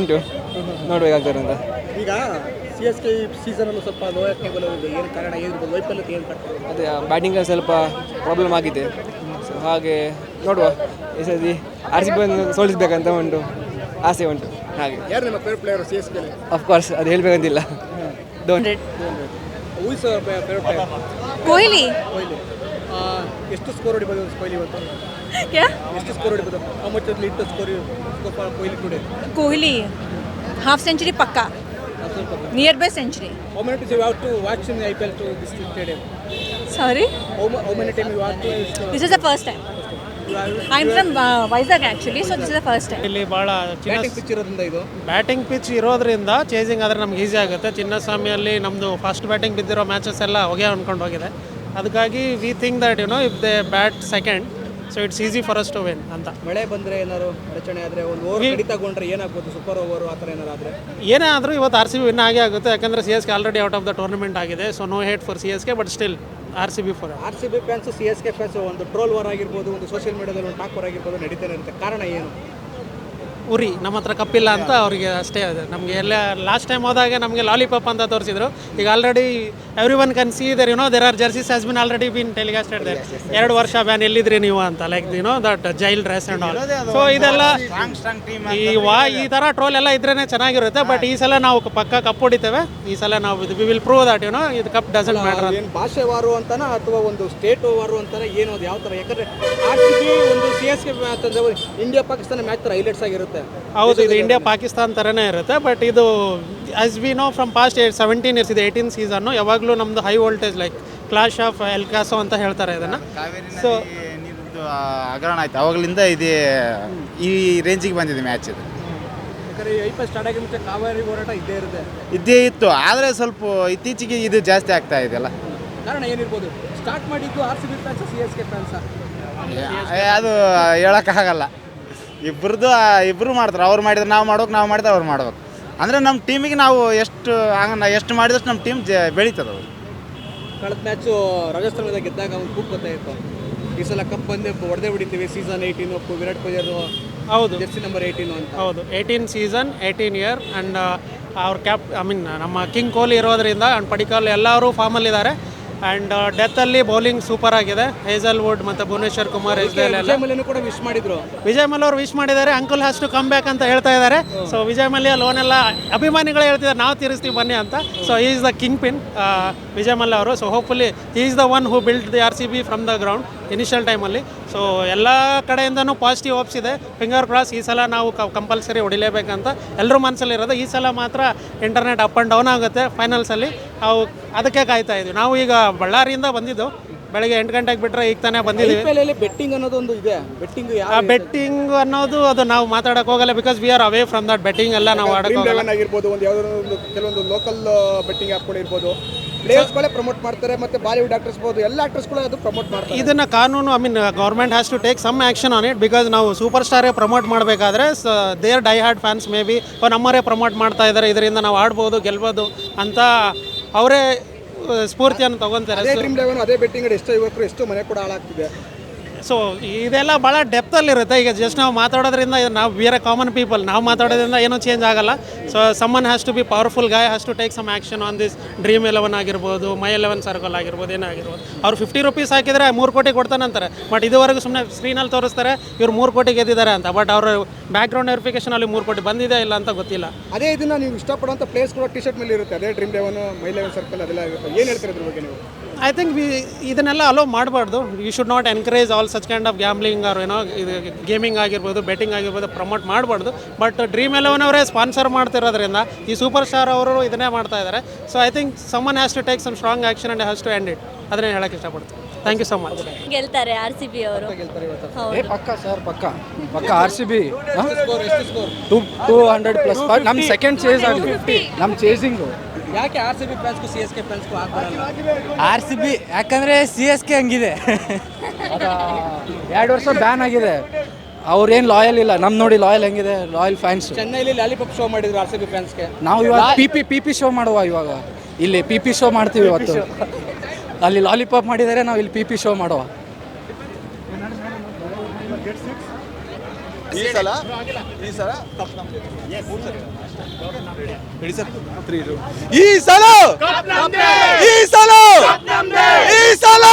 ಉಂಟು. ನೋಡ್ಬೇಕಾಗ್ತದೆ ಅಂತ ಈಗ ಸಿ ಎಸ್ ಕೆ ಸೀಸನಲ್ಲೂ ಸ್ವಲ್ಪ ಲೋಯರ್ ಟೇಬಲ್ ಇದೆ ಏನು ಕಾರಣ? ಏನಿರ್ಬೋದು ವೈಫಲ್ಯತೆ ಏನು ಕಾರಣ ಅದೇ ಬ್ಯಾಟಿಂಗ್ ಸ್ವಲ್ಪ ಪ್ರಾಬ್ಲಮ್ ಆಗಿದೆ. ಸೊ ಹಾಗೆ ನೋಡುವ. ಈ ಸತಿ ಆರ್ ಸಿ ಬಿ ಸೋಲಿಸ್ಬೇಕಂತ ಉಂಟು. ಆಸೆ ಉಂಟು. ಹಾಗೆ. ಯಾರು ನಿಮ್ಮ favourite player C S K of course ಅದು ಹೇಳ್ಬೇಕಂತಿಲ್ಲ. Whose favourite player Kohli. Kohli. ಎಷ್ಟು ಸ್ಕೋರ್ ಹೊಡಿಬೋದು ಕೊಹ್ಲಿ ಇವತ್ತು? ಎಷ್ಟು ಸ್ಕೋರ್ ಹೊಡಿಬೋದು? ಹೌ ಮಚ್ ಅಲ್ಲಿ ಇಟ್ಟು score score Kohli today Kohli half century ಪಕ್ಕ. Nearby century how many time you have to watch in I P L to this stadium sorry how many time you have to this is the first time I am from Vizag actually so this is the first time ಇಲ್ಲಿ ಭಾಳ ಚಿನ್ನ pitch ಇರೋದ್ರಿಂದ ಇದು? Batting pitch ಇರೋದ್ರಿಂದ chasing ಆದರೆ ನಮ್ಗೆ easy ಆಗುತ್ತೆ. ಚಿನ್ನಸ್ವಾಮಿಯಲ್ಲಿ ನಮ್ಮದು ಫಸ್ಟ್ ಬ್ಯಾಟಿಂಗ್ ಬಿದ್ದಿರೋ ಮ್ಯಾಚಸ್ ಎಲ್ಲ ಹೊಗೆ ಅಂದ್ಕೊಂಡು ಹೋಗಿದೆ. ಅದಕ್ಕಾಗಿ we think that you know if they bat second so it's easy for us to win ಅಂತ. ಮಳೆ ಬಂದರೆ ಏನಾದ್ರು ಅಡಚಣೆ ಆದರೆ ಒಂದು ಓವರ್ ಕಡಿತಗೊಂಡ್ರೆ ಏನಾಗ್ಬೋದು? ಸೂಪರ್ ಓವರ್ ಆ ಥರ ಏನಾರು ಆದರೆ? ಏನೇ ಆದರೂ ಇವತ್ತು ಆರ್ ಸಿ ಬಿ ವಿನ್ ಆಗೇ ಆಗುತ್ತೆ ಯಾಕಂದರೆ C S K already out of the tournament ಆಗಿದೆ so no hate for C S K but still R C B for R C B fans C S K fans ಒಂದು troll war ಆಗಿರ್ಬೋದು ಒಂದು social ಮೀಡಿಯಾದಲ್ಲಿ ಒಂದು talk war ಆಗಿರ್ಬೋದು ನಡೀತಾನೆ ಇರುತ್ತೆ ಕಾರಣ ಏನು? ಉರಿ ನಮ್ಮ ಹತ್ರ ಕಪ್ಪಿಲ್ಲ ಅಂತ ಅವರಿಗೆ ಅಷ್ಟೇ ಅದು. ನಮಗೆ ಎಲ್ಲ ಲಾಸ್ಟ್ ಟೈಮ್ ಹೋದಾಗ ನಮಗೆ ಲಾಲಿಪಾಪ್ ಅಂತ ತೋರಿಸಿದ್ರು. ಈಗ already everyone consider you know there are jerseys has been already been telecasted there ಎರಡು ವರ್ಷ ಬ್ಯಾನ್ ಎಲ್ಲಿದ್ರಿ ನೀವು ಅಂತ like you know that jail dress and all so ಇದೆಲ್ಲ ಈ ವಾ ಈ ಥರ ಟ್ರೋಲ್ ಎಲ್ಲ ಇದ್ರೇ ಚೆನ್ನಾಗಿರುತ್ತೆ ಬಟ್ ಈ ಸಲ ನಾವು ಪಕ್ಕ ಕಪ್ ಹೊಡಿತೇವೆ. ಈ ಸಲ ನಾವು we will prove that you know ಇದು ಕಪ್ ಡಸಂಟ್ ಮ್ಯಾಟರ್ ಏನು ಭಾಷೆ ವಾರು ಅಂತಾನ ಅಥವಾ ಒಂದು ಸ್ಟೇಟ್ ವಾರು ಅಂತ ಏನು ಅದು ಯಾವ ಥರ ಯಾಕಂದ್ರೆ ಆರ್ ಸಿ ಬಿ ಒಂದು ಸಿ ಎಸ್ ಕೆ ಮ್ಯಾಚ್ ಅಂದ್ರೆ ಇಂಡಿಯಾ ಪಾಕಿಸ್ತಾನ ಮ್ಯಾಚ್ ಥರ ಹೈಲೈಟ್ಸ್ ಆಗಿರುತ್ತೆ. ಹೌದು ಇದು ಇಂಡಿಯಾ ಪಾಕಿಸ್ತಾನ ಥರನೇ ಇರುತ್ತೆ ಬಟ್ ಇದು as we know from past eight seventeen years ಇದೆ ಏಯ್ಟೀನ್ ಸೀಸನ್ನು ಯಾವಾಗಲೂ ನಮ್ಮದು high voltage like clash of El Clasico ಅಂತ ಹೇಳ್ತಾರೆ ಇದನ್ನು. ಸೊ ಇದು ಹಗರಣ ಆಯ್ತು. ಅವಾಗಲಿಂದ ಇದೇ ಈ ರೇಂಜಿಗೆ ಬಂದಿದೆ ಮ್ಯಾಚ್ ಇದು. ಕಾವೇರಿ ಹೋರಾಟ ಇದ್ದೇ ಇರುತ್ತೆ. ಇದ್ದೇ ಇತ್ತು. ಆದರೆ ಸ್ವಲ್ಪ ಇತ್ತೀಚೆಗೆ ಇದು ಜಾಸ್ತಿ ಆಗ್ತಾ ಇದೆಯಲ್ಲ ಕಾರಣ ಏನಿರ್ಬೋದು? ಸ್ಟಾರ್ಟ್ ಮಾಡಿದ್ದು R C B fans C S K fans ಏ, ಅದು ಹೇಳೋಕ್ಕಾಗಲ್ಲ. ಇಬ್ಬರದ್ದು ಇಬ್ಬರು ಮಾಡ್ತಾರೆ. ಅವ್ರು ಮಾಡಿದ್ರೆ ನಾವು ಮಾಡೋಕೆ ನಾವು ಮಾಡಿದ್ರೆ ಅವ್ರು ಮಾಡ್ಬೇಕು. ಅಂದರೆ ನಮ್ಮ ಟೀಮಿಗೆ ನಾವು ಎಷ್ಟು ಹಂಗ ಎಷ್ಟು ಮಾಡಿದಷ್ಟು ನಮ್ಮ ಟೀಮ್ ಜ ಬೆಳೀತದೆ ಅವರು. ಕಳೆದ ಮ್ಯಾಚು ರಾಜಸ್ಥಾನದ ಗೆದ್ದಾಗ ಅವ್ನು ಕೂಪ್ ಗೊತ್ತಾಯಿತು ಈ ಸಲ ಕಪ್ ಬಂದೆ ಹೊಡೆದೇ ಬಿಡಿತೀವಿ ಸೀಸನ್ ಏಯ್ಟೀನು ವಿರಾಟ್ ಕೊಹ್ಲಿ ಅದು ಹೌದು. ಜೆರ್ಸಿ ನಂಬರ್ ಏಯ್ಟೀನು ಅಂತ. ಹೌದು. Eighteen season eighteen year and ಅವ್ರ ಕ್ಯಾಪ್ ಐ ಮೀನ್ ನಮ್ಮ ಕಿಂಗ್ ಕೊಹ್ಲಿ ಇರೋದ್ರಿಂದ ಆ್ಯಂಡ್ ಪಡಿಕಲ್ ಎಲ್ಲರೂ ಫಾರ್ಮಲ್ಲಿದ್ದಾರೆ ಆ್ಯಂಡ್ ಡೆತ್ತಲ್ಲಿ ಬೌಲಿಂಗ್ ಸೂಪರ್ ಆಗಿದೆ. ಹೇಜಲ್ ವುಡ್ ಮತ್ತು ಭುವನೇಶ್ವರ್ ಕುಮಾರ್ ಕೂಡ ವಿಶ್ ಮಾಡಿದ್ರು. ವಿಜಯ್ ಮಲ್ಯ ಅವರು ವಿಶ್ ಮಾಡಿದ್ದಾರೆ. Uncle has to come back ಅಂತ ಹೇಳ್ತಾ ಇದ್ದಾರೆ. ಸೊ ವಿಜಯ್ ಮಲ್ಯ ಲೋನ್ ಎಲ್ಲ ಅಭಿಮಾನಿಗಳು ಹೇಳ್ತಿದ್ದಾರೆ. ನಾವು ತೀರಿಸ್ತೀವಿ ಬನ್ನಿ ಅಂತ. So is the kingpin Vijay Mallya ಅವರು. So hopefully is the one who build the R C B from the ground initial ಟೈಮಲ್ಲಿ ಸೊ ಎಲ್ಲ ಕಡೆಯಿಂದನೂ ಪಾಸಿಟಿವ್ ಆಪ್ಸ್ ಇದೆ. ಫಿಂಗರ್ ಕ್ರಾಸ್ ಈ ಸಲ ನಾವು ಕಂಪಲ್ಸರಿ ಹೊಡಿಲೇಬೇಕಂತ ಎಲ್ಲರೂ ಮನಸ್ಸಲ್ಲಿ ಇರೋದು. ಈ ಸಲ ಮಾತ್ರ ಇಂಟರ್ನೆಟ್ ಅಪ್ ಆ್ಯಂಡ್ ಡೌನ್ ಆಗುತ್ತೆ ಫೈನಲ್ಸಲ್ಲಿ ನಾವು ಅದಕ್ಕೆ ಕಾಯ್ತಾ ಇದ್ವಿ. ನಾವು ಈಗ ಬಳ್ಳಾರಿಯಿಂದ ಬಂದಿದ್ದು. ಬೆಳಗ್ಗೆ ಎಂಟು ಗಂಟೆಗೆ ಬಿಟ್ಟರೆ ಈಗ ತಾನೇ ಬಂದಿದ್ದೀವಿ. ಬೆಟ್ಟಿಂಗ್ ಅನ್ನೋದು ಒಂದು ಇದೆ. ಬೆಟ್ಟಿಂಗ್ ಆ ಬೆಟ್ಟಿಂಗ್ ಅನ್ನೋದು ಅದು ನಾವು ಮಾತಾಡಕ್ಕೆ ಹೋಗಲ್ಲ because we are away from that betting ಎಲ್ಲ ನಾವು ಆಡಕ್ಕೆ ಆಗಿರ್ಬೋದು ಒಂದು ಯಾವ್ದಾದ್ರು ಒಂದು ಕೆಲವೊಂದು ಲೋಕಲ್ ಬೆಟ್ಟಿಂಗ್ ಆ್ಯಪ್ಗಳು ಇರ್ಬೋದು. ಪ್ಲೇಯರ್ಸ್ಗಳೇ ಪ್ರಮೋಟ್ ಮಾಡ್ತಾರೆ ಮತ್ತೆ ಬಾಲಿವುಡ್ ಆಕ್ಟರ್ಸ್ ಬೋದು ಎಲ್ಲ ಆಕ್ಟರ್ಸ್ಗಳು ಅದು ಪ್ರಮೋಟ್ ಮಾಡ್ತಾರೆ. ಇದನ್ನ ಕಾನೂನು I mean government has to take some action on it because ನಾವು ಸೂಪರ್ ಸ್ಟಾರೇ ಪ್ರಮೋಟ್ ಮಾಡಬೇಕಾದ್ರೆ their die hard fans maybe ನಮ್ಮವರೇ ಪ್ರಮೋಟ್ ಮಾಡ್ತಾ ಇದ್ದಾರೆ ಇದರಿಂದ ನಾವು ಆಡ್ಬೋದು ಗೆಲ್ಬೋದು ಅಂತ ಅವರೇ ಸ್ಫೂರ್ತಿಯನ್ನು ತಗೊಂತಾರೆ. ಅದೇ ಬೆಟ್ಟಿಂಗ್ ಎಷ್ಟೋ ಯುವಕರು ಎಷ್ಟೋ ಮನೆ ಕೂಡ ಹಾಳಾಗ್ತಿದೆ. ಸೊ ಇದೆಲ್ಲ ಭಾಳ ಡೆಪ್ತಲ್ಲಿರುತ್ತೆ ಈಗ ಜಸ್ಟ್ ನಾವು ಮಾತಾಡೋದ್ರಿಂದ ನಾವು ಬೇರೆ ಕಾಮನ್ ಪೀಪಲ್ ನಾವು ಮಾತಾಡೋದ್ರಿಂದ ಏನೂ ಚೇಂಜ್ ಆಗಲ್ಲ. So someone has to be powerful guy has to take some action on this Dream Eleven ಆಗಿರ್ಬೋದು ಮೈ ಎಲೆವನ್ ಸರ್ಕಲ್ ಆಗಿರ್ಬೋದು, ಏನೇ ಆಗಿರ್ಬೋದು. ಅವ್ರು ಫಿಫ್ಟಿ ರುಪೀಸ್ ಹಾಕಿದರೆ ಮೂರು ಕೋಟಿ ಕೊಡ್ತಾನಂತಾರೆ ಬಟ್ ಇದುವರೆಗೂ ಸುಮ್ಮನೆ ಸ್ಕ್ರೀನಲ್ಲಿ ತೋರಿಸ್ತಾರೆ, ಇವ್ರು ಮೂರು ಕೋಟಿ ಗೆದ್ದಿದ್ದಾರೆ ಅಂತ. ಬಟ್ ಅವ್ರ ಬ್ಯಾಕ್ಗ್ರೌಂಡ್ ವೆರಿಫಿಕೇಷನಲ್ಲಿ ಮೂರು ಕೋಟಿ ಬಂದಿದೆ ಇಲ್ಲ ಅಂತ ಗೊತ್ತಿಲ್ಲ. ಅದೇ ಇದನ್ನ ನೀವು ಇಷ್ಟಪಡುವಂಥ ಪ್ಲೇಸ್ ಕೂಡ ಟಿ ಶರ್ಟ್ ಮೇಲೆ ಇರುತ್ತೆ ಅದೇ Dream Eleven My Eleven Circle ಅದೆಲ್ಲ ಇರುತ್ತೆ. ಏನು ಹೇಳ್ತಾರೆ ಬಗ್ಗೆ ನೀವು? ಐ ಥಿಂಕ್ ವಿ ಇದನ್ನೆಲ್ಲ ಅಲೋ ಮಾಡಬಾರ್ದು. You should not encourage all such kind of gambling or ಏನೋ ಇದು ಗೇಮಿಂಗ್ ಆಗಿರ್ಬೋದು ಬೆಟ್ಟಿಂಗ್ ಆಗಿರ್ಬೋದು ಪ್ರಮೋಟ್ ಮಾಡಬಾರ್ದು. ಬಟ್ ಡ್ರೀಮ್ ಎಲೆವನ್ ಅವರೇ ಸ್ಪಾನ್ಸರ್ ಮಾಡ್ತಿರೋದ್ರಿಂದ ಈ ಸೂಪರ್ ಸ್ಟಾರ್ ಅವರು ಇದನ್ನೇ ಮಾಡ್ತಾ ಇದ್ದಾರೆ. So I think someone has to take some strong action and has to end it ಅದನ್ನೇ ಹೇಳೋಕ್ಕೆ ಇಷ್ಟಪಡ್ತೀನಿ. ಥ್ಯಾಂಕ್ ಯು ಸೊ ಮಚ್ ಗೆಲ್ತಾರೆ ಆರ್ ಸಿ ಬಿ ಅವರು. ಏ ಪಕ್ಕ ಸರ್ ಪಕ್ಕ. ಪಕ್ಕ ಆರ್ ಸಿ ಬಿ ಸ್ಕೋರ್ ಎಷ್ಟು score two two hundred plus ನಮ್ಮ ಸೆಕೆಂಡ್ ಚೇಸ್ ಆಗಲಿ ನಮ್ಮ ಚೇಸಿಂಗು ಯಾಕೆ ಆರ್ ಸಿ ಬಿ ಫ್ಯಾನ್ಸ್ಗೂ ಸಿ ಎಸ್ ಕೆ ಫ್ಯಾನ್ಸ್ಗೂ ಆರ್ ಸಿ ಬಿ ಯಾಕಂದರೆ ಸಿ ಎಸ್ ಕೆ ಹಂಗಿದೆ. ಎರಡು ವರ್ಷ ಬ್ಯಾನ್ ಆಗಿದೆ. ಅವ್ರೇನು ಲಾಯಲ್ ಇಲ್ಲ. ನಮ್ಮ ನೋಡಿ ಲಾಯಲ್ ಹೆಂಗಿದೆ? ಲಾಯಲ್ ಫ್ಯಾನ್ಸ್ ಚೆನ್ನೈಲಿ ಲಾಲಿಪಾಪ್ ಶೋ ಮಾಡಿದ್ರು ಆರ್ ಸಿ ಬಿ ಫ್ಯಾನ್ಸ್ಗೆ ನಾವು ಇವಾಗ P P P P show ಮಾಡುವ ಇವಾಗ. ಇಲ್ಲಿ ಪಿ ಪಿ ಶೋ ಮಾಡ್ತೀವಿ ಇವತ್ತು. ಅಲ್ಲಿ ಲಾಲಿಪಾಪ್ ಮಾಡಿದರೆ ನಾವು ಇಲ್ಲಿ ಪಿ ಪಿ ಶೋ ಮಾಡುವ? ಈ ಸಲ ಈ ಸಲ. ಈ ಸಲ? ಈ ಸಲ? ಈ ಸಲ?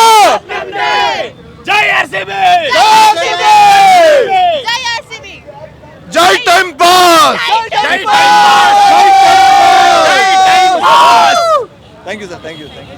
ಜೈ time pass! Jai time pass! Thank you sir thank you thank you